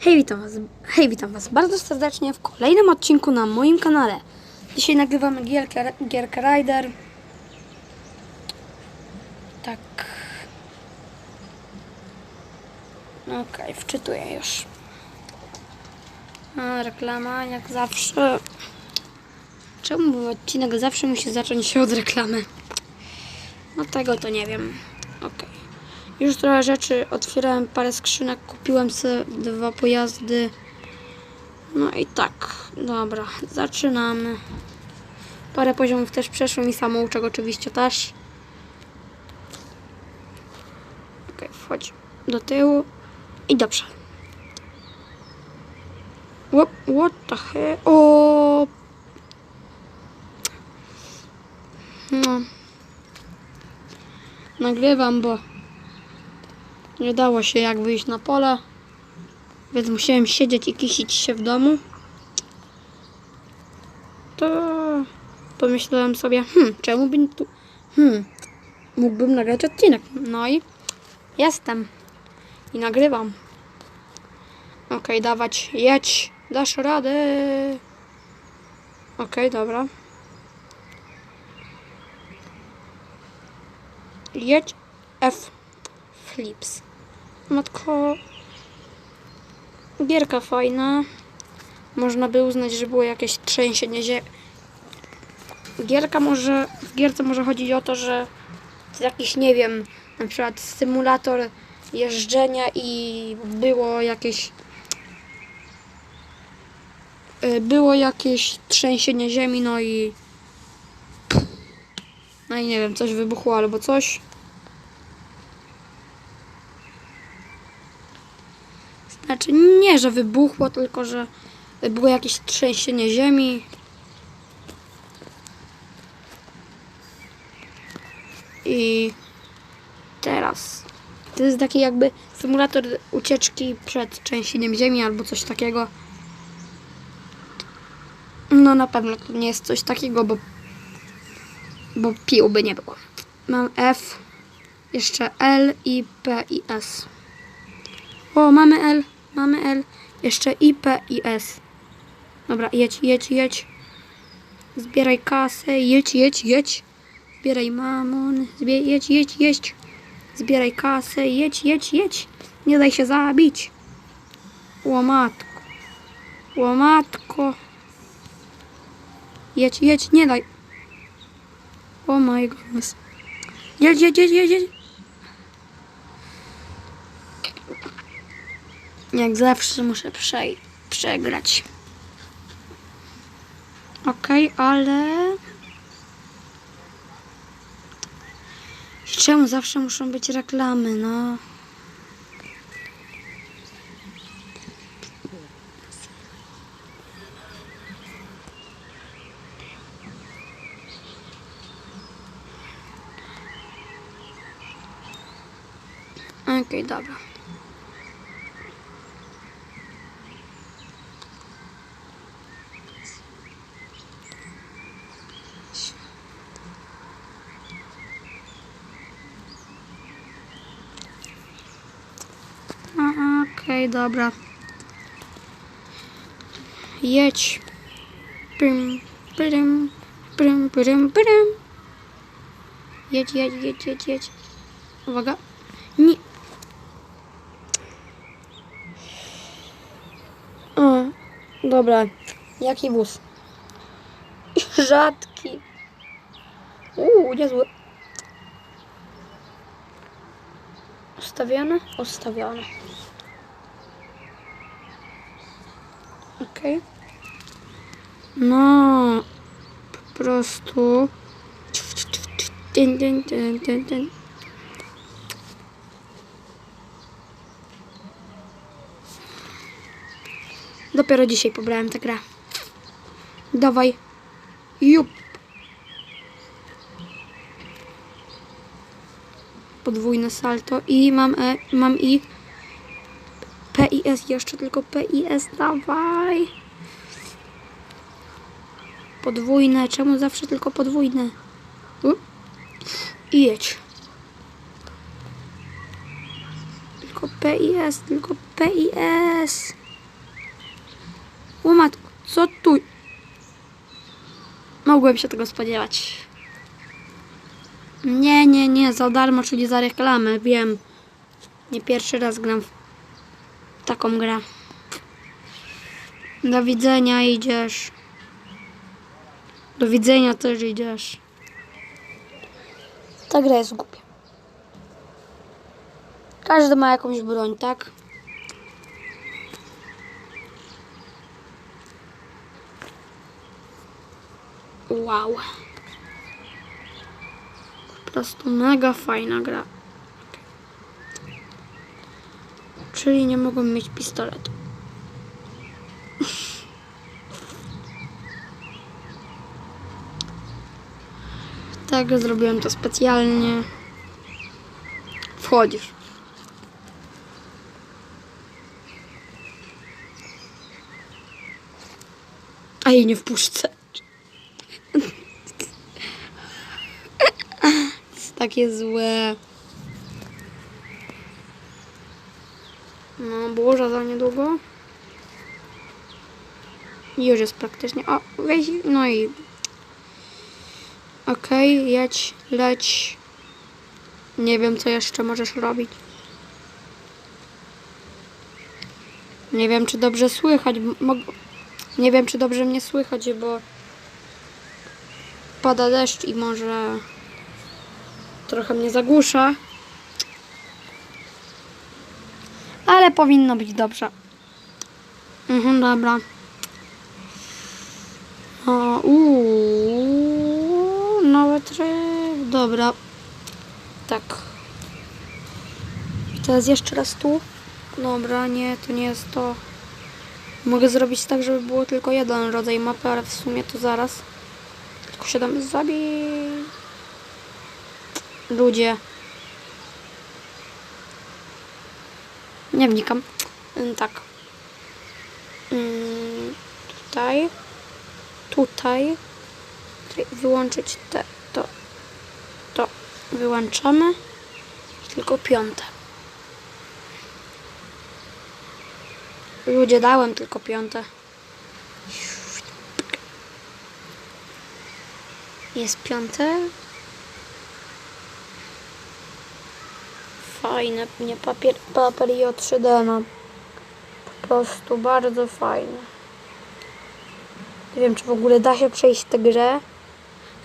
Hej, witam was, hej, witam was bardzo serdecznie w kolejnym odcinku na moim kanale. Dzisiaj nagrywamy gierkę, Rider. Tak. Okej, wczytuję już. A, reklama, jak zawsze. Czemu odcinek zawsze musi zacząć się od reklamy? No tego to nie wiem. Okej. Już trochę rzeczy otwierałem, parę skrzynek, kupiłem sobie dwa pojazdy. No i tak, dobra, zaczynamy. Parę poziomów też przeszłem i samouczek oczywiście też. Okej, wchodź do tyłu i do przodu. What, what the hell? O! No. Nagrywam, bo nie dało się jak wyjść na pole, więc musiałem siedzieć i kisić się w domu. To pomyślałem sobie, hmm, czemu by tu, hmm, mógłbym nagrać odcinek. No i jestem i nagrywam. Okej, dawać, jedź, dasz radę. Okej, dobra. Jedź F. Flips. Matko. Gierka fajna. Można by uznać, że było jakieś trzęsienie ziemi. Gierka może. W gierce może chodzić o to, że jakiś, nie wiem, na przykład symulator jeżdżenia i było jakieś. y, Było jakieś trzęsienie ziemi, no i. No i nie wiem, coś wybuchło albo coś. Znaczy nie, że wybuchło, tylko że było jakieś trzęsienie ziemi. I teraz to jest taki jakby symulator ucieczki przed trzęsieniem ziemi albo coś takiego. No na pewno to nie jest coś takiego, bo bo piłby nie było. Mam F, jeszcze L i P i S. O, mamy L, mamy L. Jeszcze I, P i S. Dobra, jedź, jedź, jedź. Zbieraj kasę, jedź, jedź, jedź. Zbieraj mamon, zbie, jedź, jedź, jedź. Zbieraj kasę, jedź, jedź, jedź. Nie daj się zabić. Łomatko. Łomatko. Jedź, jedź, nie daj. Oh my goodness. Jedź, jedź, jedź, jedź, jedź. Jak zawsze muszę przej- przegrać. Okej, ale... Czemu zawsze muszą być reklamy, no? Okej, dobra. A, Okej, dobra. Jedź. Pym, pyrym, pyrym, pyrym, pyrym. Jedź, jedź, jedź, jedź, jedź. Uwaga. Nie. O, dobra. Jaki wóz? Rzadki. Uuu, niezły. Ustawione? Ustawione. Okej. No, po prostu. Dyn, dyn, dyn, dyn, dyn. Dopiero dzisiaj pobrałem tę grę. Dawaj. Jup. Podwójne salto i mam e, mam i P i S jeszcze tylko P i S dawaj. Podwójne, czemu zawsze tylko podwójne? I jedź. Tylko P i S, tylko P i S. O co tu? Mogłem się tego spodziewać. Nie, nie, nie, za darmo, czyli za reklamę, wiem. Nie pierwszy raz gram w taką grę. Do widzenia idziesz. Do widzenia też idziesz. Ta gra jest głupia. Każdy ma jakąś broń, tak? Wow. Po prostu mega fajna gra. Czyli nie mogą mieć pistoletu. Tak, zrobiłem to specjalnie. Wchodzisz. A jej nie wpuszczę. takie złe. No, burza za niedługo. Już jest praktycznie. O, weź, no i. Okej, jedź, leć. Nie wiem, co jeszcze możesz robić. Nie wiem, czy dobrze słychać. Nie wiem, czy dobrze mnie słychać, bo pada deszcz i może trochę mnie zagłusza. Ale powinno być dobrze. Mhm, dobra. O, uuu, nowe tryb. Dobra. Tak. Teraz jeszcze raz tu. Dobra, nie, to nie jest to. Mogę zrobić tak, żeby było tylko jeden rodzaj mapy, ale w sumie to zaraz. Tylko się dam zabij. Ludzie. Nie wnikam. Ym, Tak. Ym, Tutaj. Tutaj. Wyłączyć te, to, to. Wyłączamy. Tylko piąte. Ludzie dałem tylko piąte. Jest piąte. Fajne, nie papier, papier i o 3D, no. Po prostu bardzo fajne. Nie wiem, czy w ogóle da się przejść tę grę.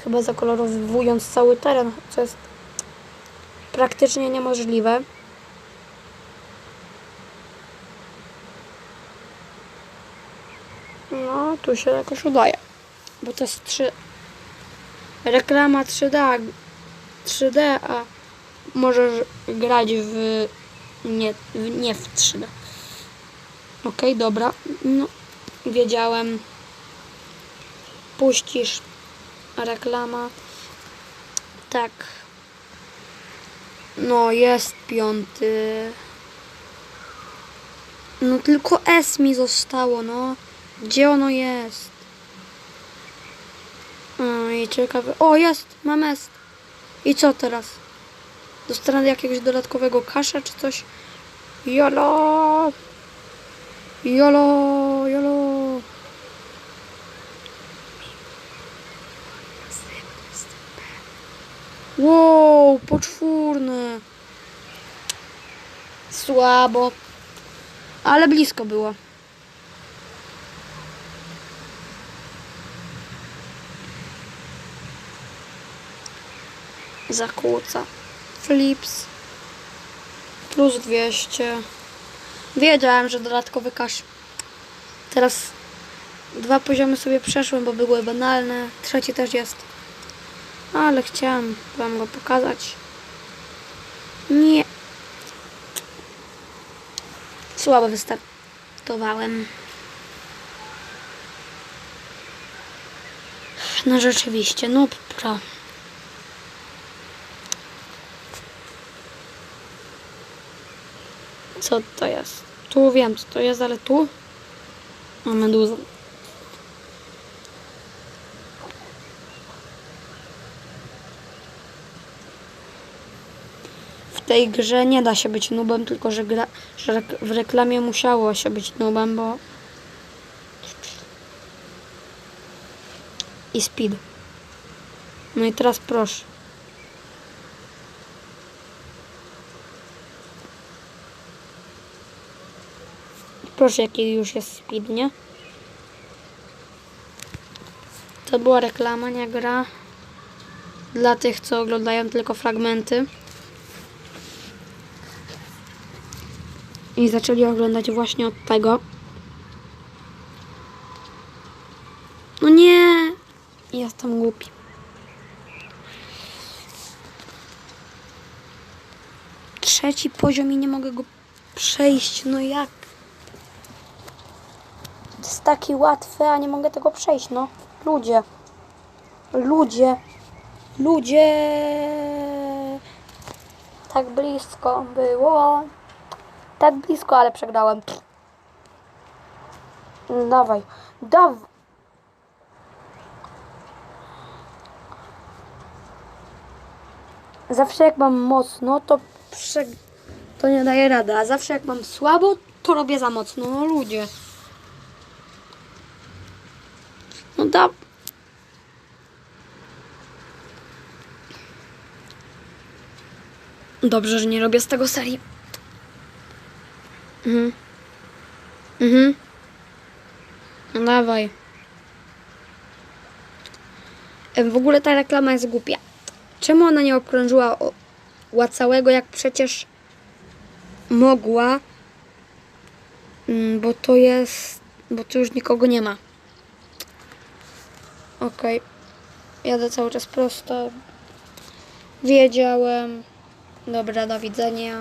Chyba zakolorowując cały teren, co jest praktycznie niemożliwe. No, tu się jakoś udaje. Bo to jest 3... Reklama 3D, 3D, a możesz grać w... Nie, w, nie w 3D. Okej, dobra. No, wiedziałem. Puścisz reklama. Tak. No, jest piąty. No tylko S mi zostało, no. Gdzie ono jest? O, i ciekawe. O, jest! Mam S. I co teraz? Dostanę jakiegoś dodatkowego kasza czy coś? Jolo! Jolo! Jolo! Wow, poczwórne. Słabo. Ale blisko było. Zakłóca. Flips. Plus 200. Wiedziałem, że dodatkowy kasz. Teraz dwa poziomy sobie przeszłem, bo były banalne. Trzeci też jest. Ale chciałam wam go pokazać. Nie. Słabo wystartowałem. No rzeczywiście, no pro. co to jest. Tu wiem, co to jest, ale tu mam meduzę. W tej grze nie da się być nubem, tylko że, gra, że w reklamie musiało się być nubem, bo... I speed. No i teraz proszę. Proszę, jaki już jest speed, nie? To była reklama, nie gra. Dla tych, co oglądają tylko fragmenty. I zaczęli oglądać właśnie od tego. No nie! Jestem głupi. Trzeci poziom i nie mogę go przejść. No jak? Jest taki łatwy, a nie mogę tego przejść, no. Ludzie. Ludzie. Ludzie. Tak blisko było. Tak blisko, ale przegrałem. Dawaj. Dawaj. Zawsze jak mam mocno, to prze... to nie daje rady, a zawsze jak mam słabo, to robię za mocno. No ludzie. No da... Dobrze, że nie robię z tego serii. Mhm. Mhm. No dawaj. Em, W ogóle ta reklama jest głupia. Czemu ona nie okrążyła całego, jak przecież mogła? Mm, Bo to jest... Bo tu już nikogo nie ma. Okej. Jadę cały czas prosto. Wiedziałem. Dobra, do widzenia.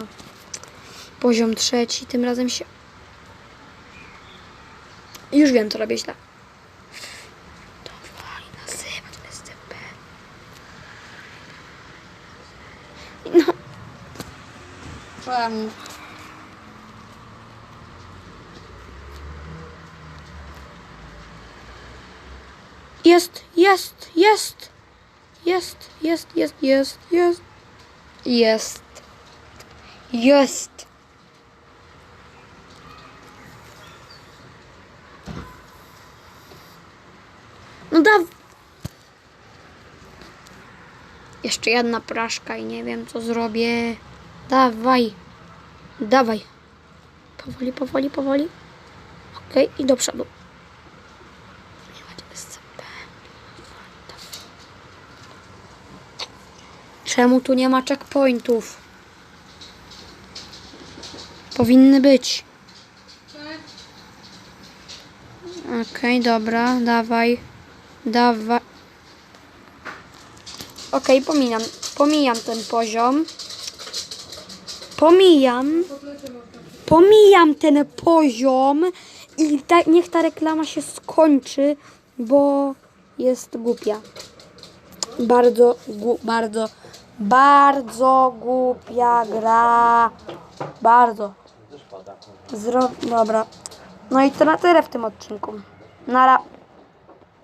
Poziom trzeci. Tym razem się... Już wiem, co robię źle. SCP. No. Czemu? Jest, jest, jest. Jest, jest, jest, jest, jest. Jest. Jest. No da. Jeszcze jedna praszka i nie wiem co zrobię. Dawaj. Dawaj. Powoli, powoli, powoli. Okej, i do przodu. Nie ma SCP. Czemu tu nie ma checkpointów? Powinny być. Okej, dobra, dawaj. Dawaj. Okej, pomijam. Pomijam ten poziom. Pomijam. Pomijam ten poziom i ta, niech ta reklama się skończy, bo jest głupia. Bardzo, gu, bardzo, bardzo głupia gra. Bardzo. Zro... Dobra. No i to na tyle w tym odcinku. Nara.